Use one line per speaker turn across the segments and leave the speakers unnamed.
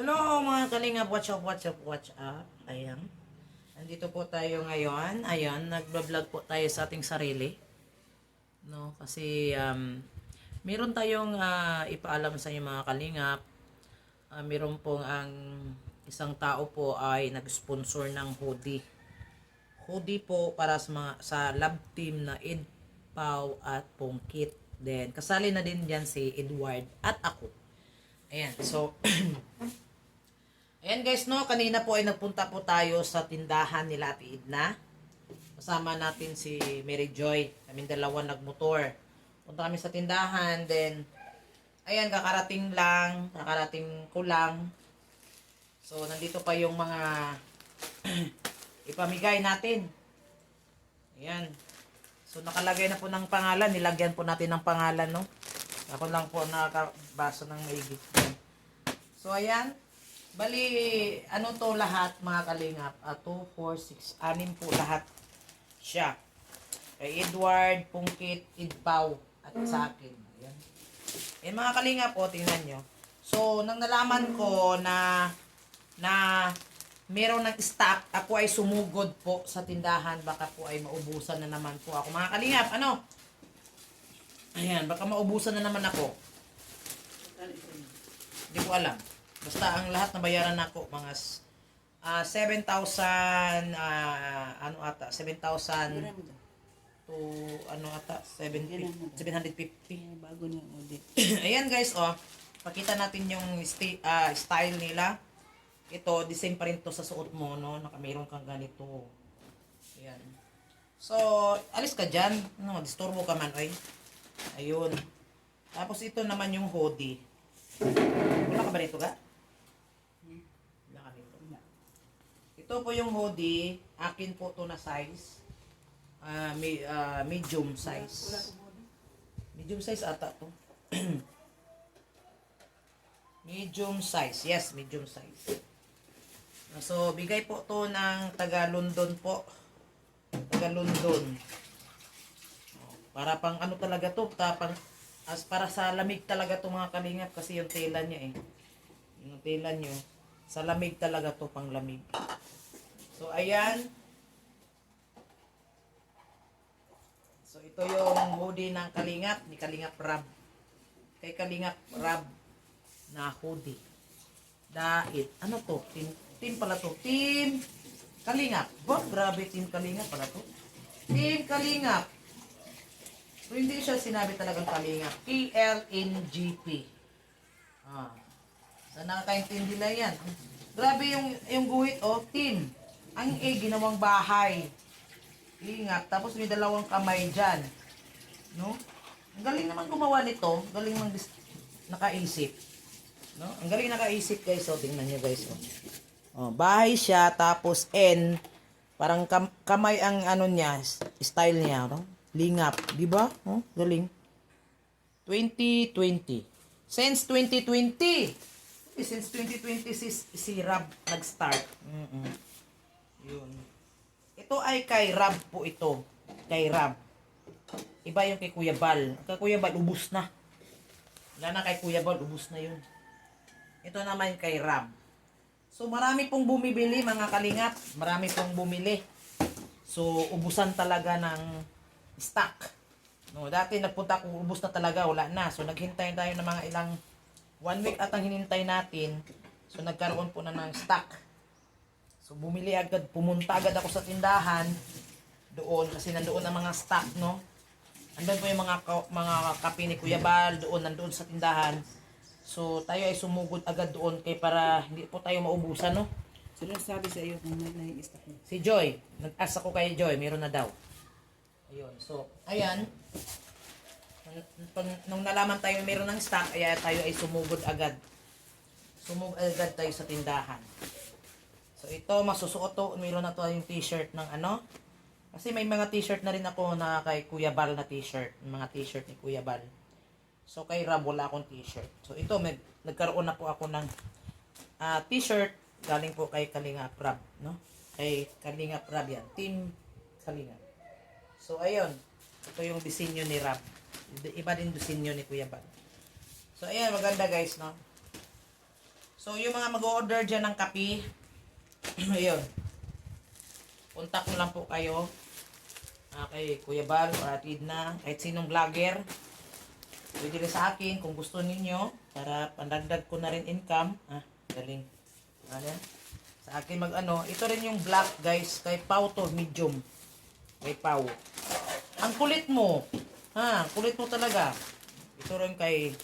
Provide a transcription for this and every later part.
Hello mga kalingap, watch up, watch up, watch up. Ayan. Nandito po tayo ngayon. Ayan, nagbablog po tayo sa ating sarili. No, kasi um, meron tayong ah, ipaalam sa inyo mga kalingap. Ah, meron pong ang isang tao po ay nag-sponsor ng hoodie. Hoodie po para sa mga sa lab team na Ed Pau at Pongkit. Then kasali na din diyan si Edward at ako. Ayan, so Ayan guys, no, kanina po ay nagpunta po tayo sa tindahan nila Ate Edna. Kasama natin si Mary Joy. Kaming dalawa nagmotor. Punta kami sa tindahan, then ayan, kakarating lang, kakarating ko lang. So, nandito pa yung mga ipamigay natin. Ayan. So, nakalagay na po ng pangalan. Nilagyan po natin ng pangalan, no? Ako lang po nakabasa ng maigit. So, ayan. Bali, ano to lahat, mga kalingap? Ah, 2, 4, 6, anim po lahat siya. Kay Edward, Pungkit, Idpaw, at sa akin. Ayan. Ayan, mga kalingap po, tingnan nyo. So, nang nalaman ko na na meron ng stock, ako ay sumugod po sa tindahan, baka po ay maubusan na naman po ako. Mga kalingap, ano? Ayan, baka maubusan na naman ako. Hindi ko alam. Basta ang lahat na bayaran nako mga ah 7,000 ah, ano ata 7,000 to ano ata 750 750
bago niya audit.
Ayan guys, oh. Pakita natin yung sti- ah, style nila. Ito, the same pa rin to sa suot mo, no? Naka meron kang ganito. Ayan. So, alis ka dyan. No, disturbo ka man, oy. Ayun. Tapos ito naman yung hoodie. Wala ka ba rito, ga? Wala ka rito. Ito po yung hoodie. Akin po to na size. Ah, me- ah, medium size. Medium size ata to. medium size. Yes, medium size. So, bigay po to ng taga London po. Taga London. Para pang ano talaga to, tapang as para sa lamig talaga to mga kalingap kasi yung tela niya eh. Yung tela nyo, sa lamig talaga to pang lamig. So, ayan. So, ito yung hoodie ng Kalingap, ni Kalingap Rab. Kay Kalingap Rab na hoodie. Dait. Ano to? Team, team pala to. Team Kalingap. Ba, grabe team Kalingap pala to. Team Kalingap. So, hindi siya sinabi talagang Kalingap. K-L-N-G-P. Ah. Sa nakakaintindi lang yan. Grabe yung, yung guhit, oh. Team. Ang A, ginawang bahay. Ingat. Tapos may dalawang kamay dyan. No? Ang galing naman gumawa nito. Galing mang nakaisip. No? Ang galing nakaisip guys. So, tingnan nyo guys. Oh. Oh, bahay siya. Tapos N. Parang kam- kamay ang ano niya. Style niya. No? Lingap. Di ba? Oh, galing. 2020. Since 2020. Eh, Since 2020 si, si Rab nag-start. Mm-mm. Yun. Ito ay kay Rab po ito. Kay Rab. Iba yung kay Kuya Bal. Kay Kuya Bal, ubus na. Wala na kay Kuya Bal, ubus na yun. Ito naman kay Rab. So marami pong bumibili mga kalingap. Marami pong bumili. So ubusan talaga ng stock. No, dati nagpunta ko, ubus na talaga, wala na. So naghintay tayo ng mga ilang one week at ang hinintay natin. So nagkaroon po na ng stock. So bumili agad, pumunta agad ako sa tindahan doon kasi nandoon ang mga stock, no? Andun po yung mga mga kape ni Kuya Bal, doon nandoon sa tindahan. So tayo ay sumugod agad doon kay para hindi po tayo maubusan, no?
Sino sabi sa iyo kung may nai-stock?
Si Joy, nag-ask ako kay Joy, meron na daw. Ayun, so, ayan. Nung, pag- nung nalaman tayo meron ng stock, ay tayo ay sumugod agad. Sumugod agad tayo sa tindahan. Ito, masusuot to. Meron na to yung t-shirt ng ano. Kasi may mga t-shirt na rin ako na kay Kuya Bal na t-shirt. Mga t-shirt ni Kuya Bal. So, kay Rab, wala akong t-shirt. So, ito, may, nagkaroon na po ako ng ah, t-shirt galing po kay Kalinga Prab, no? Kay Kalinga Prab yan. Team Kalinga. So, ayun. Ito yung disenyo ni Rab. Iba din disenyo ni Kuya Bal. So, ayan, maganda guys, no? So, yung mga mag-order dyan ng kape, ayun. Contact mo lang po kayo. Ah, kay Kuya Bal or Ate Edna, kahit sinong vlogger. Pwede rin sa akin kung gusto ninyo para pandagdag ko na rin income. Ah, galing. Ano? Sa akin mag ano, ito rin yung black guys, kay Pau to, medium. Kay Pau. Ang kulit mo. Ha, kulit mo talaga. Ito rin kay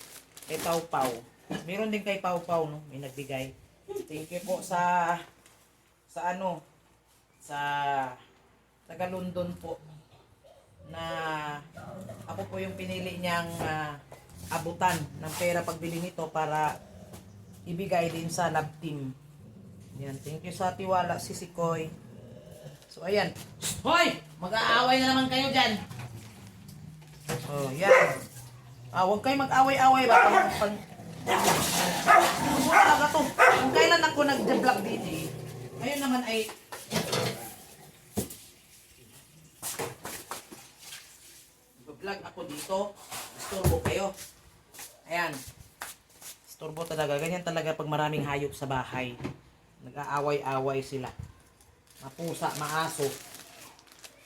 kay Pau Pau. Meron din kay Pau Pau no, may nagbigay. Thank you po sa sa ano sa taga London po na ako po yung pinili niyang ah, abutan ng pera pagbili nito para ibigay din sa lab team. Yan, thank you sa tiwala si Sikoy. So ayan. Hoy! Mag-aaway na naman kayo diyan. Oh, yan. Ah, huwag kayo mag-away-away baka pag Ano talaga to? Kung kailan ako nag-vlog dito eh. Ngayon naman ay vlog ako dito. Istorbo kayo. Ayan. Istorbo talaga. Ganyan talaga pag maraming hayop sa bahay. Nag-aaway-away sila. Mapusa, maaso.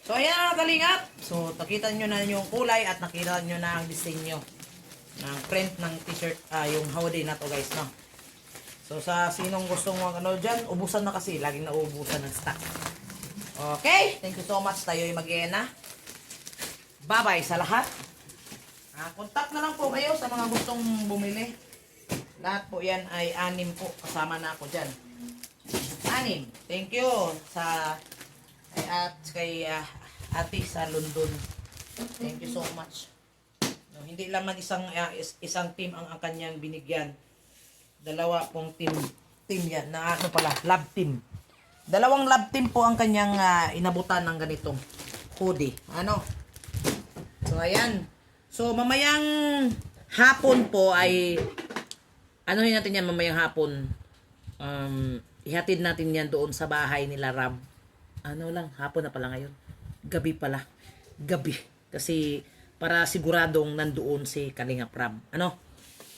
So ayan mga kalingap. So nakita nyo na yung kulay at nakita nyo na ang disenyo ng print ng t-shirt, ah, yung hoodie na to guys, no? So sa sinong gustong mag ano dyan, ubusan na kasi, laging nauubusan ng stock. Okay, thank you so much. Tayo ay mag na. Bye-bye sa lahat. Ah, contact na lang po kayo sa mga gustong bumili. Lahat po yan ay anim po. Kasama na ako dyan. Anim. Thank you sa kay at kay ah, ate sa London. Thank you so much. No, hindi lamang isang is- isang team ang, ang kanyang binigyan. Dalawa pong team team yan na ano pala, lab team. Dalawang lab team po ang kanyang ah, inabutan ng ganitong hoodie. Ano? So ayan. So mamayang hapon po ay ano natin yan mamayang hapon. Um, ihatid natin yan doon sa bahay nila Ram. Ano lang, hapon na pala ngayon. Gabi pala. Gabi. Kasi para siguradong nandoon si Kalingap Ram. Ano?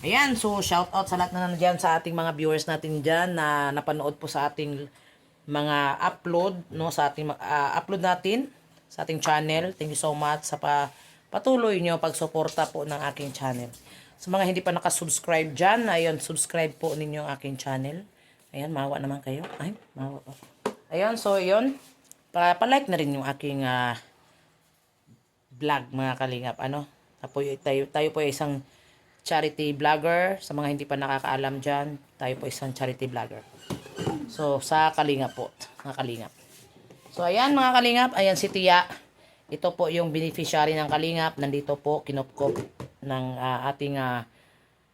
Ayan, so shout out sa lahat na nandiyan sa ating mga viewers natin diyan na napanood po sa ating mga upload no sa ating ah, upload natin sa ating channel. Thank you so much sa pa, patuloy nyo pagsuporta po ng aking channel. Sa mga hindi pa nakasubscribe dyan, ayun, subscribe po ninyo ang aking channel. Ayan, mawa naman kayo. Ay, mawa pa. Ayun, so yun. Pa, pa-like na rin yung aking ah, vlog mga kalingap. Ano? Tapo, tayo, tayo po ay isang charity vlogger. Sa mga hindi pa nakakaalam dyan, tayo po isang charity vlogger. So, sa kalingap po. Mga kalingap. So, ayan mga kalingap. Ayan si Tia. Ito po yung beneficiary ng kalingap. Nandito po, kinupkop ng ah, ating, ah,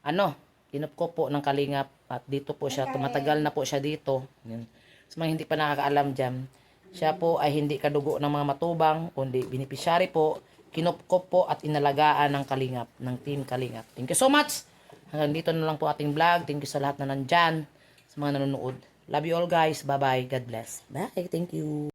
ano, kinupkop po ng kalingap. At dito po siya, tumatagal na po siya dito. Yan. Sa mga hindi pa nakakaalam dyan, siya po ay hindi kadugo ng mga matubang, kundi beneficiary po, kinupkop po at inalagaan ng kalingap, ng team kalingap. Thank you so much! Hanggang dito na lang po ating vlog. Thank you sa lahat na nandyan, sa mga nanonood. Love you all guys. Bye-bye. God bless. Bye. Thank you.